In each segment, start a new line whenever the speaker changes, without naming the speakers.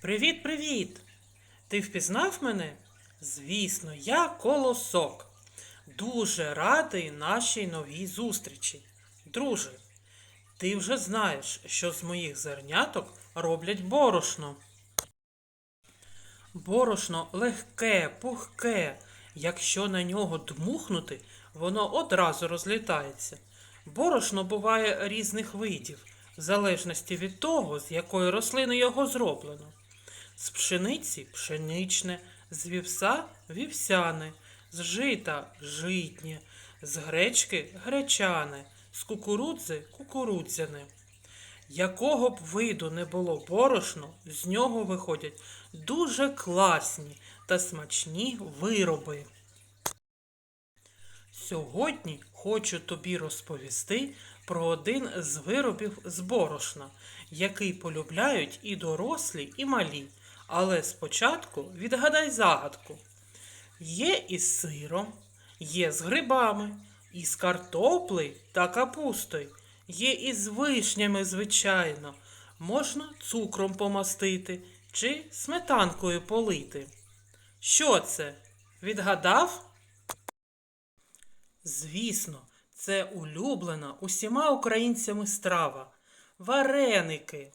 Привіт, привіт! Ти впізнав мене? Звісно, я колосок. Дуже радий нашій новій зустрічі. Друже, ти вже знаєш, що з моїх зерняток роблять борошно. Борошно легке, пухке. Якщо на нього дмухнути, воно одразу розлітається. Борошно буває різних видів, в залежності від того, з якої рослини його зроблено. З пшениці пшеничне, з вівса вівсяне, з жита житнє, з гречки гречане, з кукурудзи кукурудзяне. Якого б виду не було борошно, з нього виходять дуже класні та смачні вироби. Сьогодні хочу тобі розповісти про один з виробів з борошна, який полюбляють і дорослі, і малі. Але спочатку відгадай загадку. Є із сиром, є з грибами, із картоплею та капустою, є із вишнями, звичайно. Можна цукром помастити чи сметанкою полити. Що це? Відгадав? Звісно, це улюблена усіма українцями страва вареники.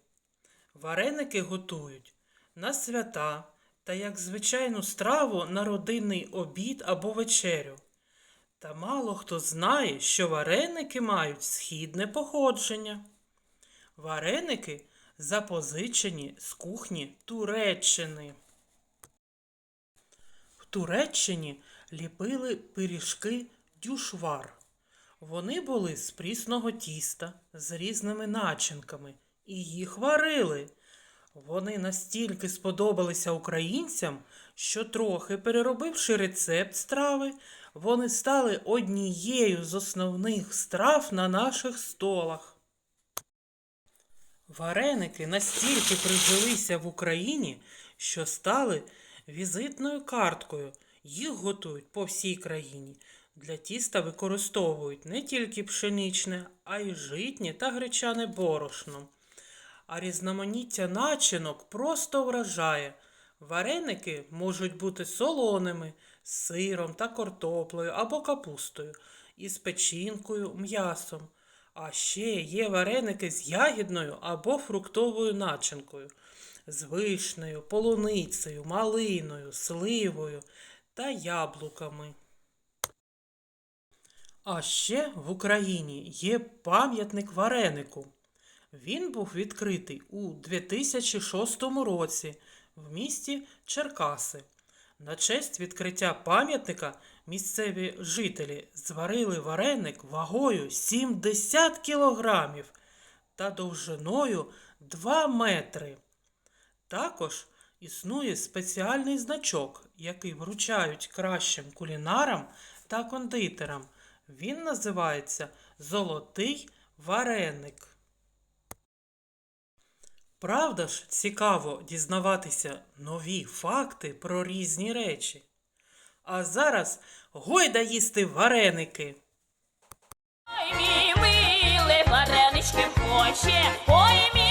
Вареники готують на свята та як звичайну страву на родинний обід або вечерю. Та мало хто знає, що вареники мають східне походження. Вареники запозичені з кухні Туреччини. В Туреччині ліпили пиріжки дюшвар. Вони були з прісного тіста з різними начинками і їх варили. Вони настільки сподобалися українцям, що трохи переробивши рецепт страви, вони стали однією з основних страв на наших столах. Вареники настільки прижилися в Україні, що стали візитною карткою. Їх готують по всій країні. Для тіста використовують не тільки пшеничне, а й житнє та гречане борошно. А різноманіття начинок просто вражає. Вареники можуть бути солоними, з сиром та картоплею або капустою, із печінкою, м'ясом. А ще є вареники з ягідною або фруктовою начинкою, з вишнею, полуницею, малиною, сливою та яблуками. А ще в Україні є пам'ятник варенику. Він був відкритий у 2006 році в місті Черкаси. На честь відкриття пам'ятника місцеві жителі зварили вареник вагою 70 кілограмів та довжиною 2 метри. Також існує спеціальний значок, який вручають кращим кулінарам та кондитерам. Він називається Золотий вареник. Правда ж цікаво дізнаватися нові факти про різні речі. А зараз гойда їсти вареники.
Ой, мій милий варенички хоче, ой, мій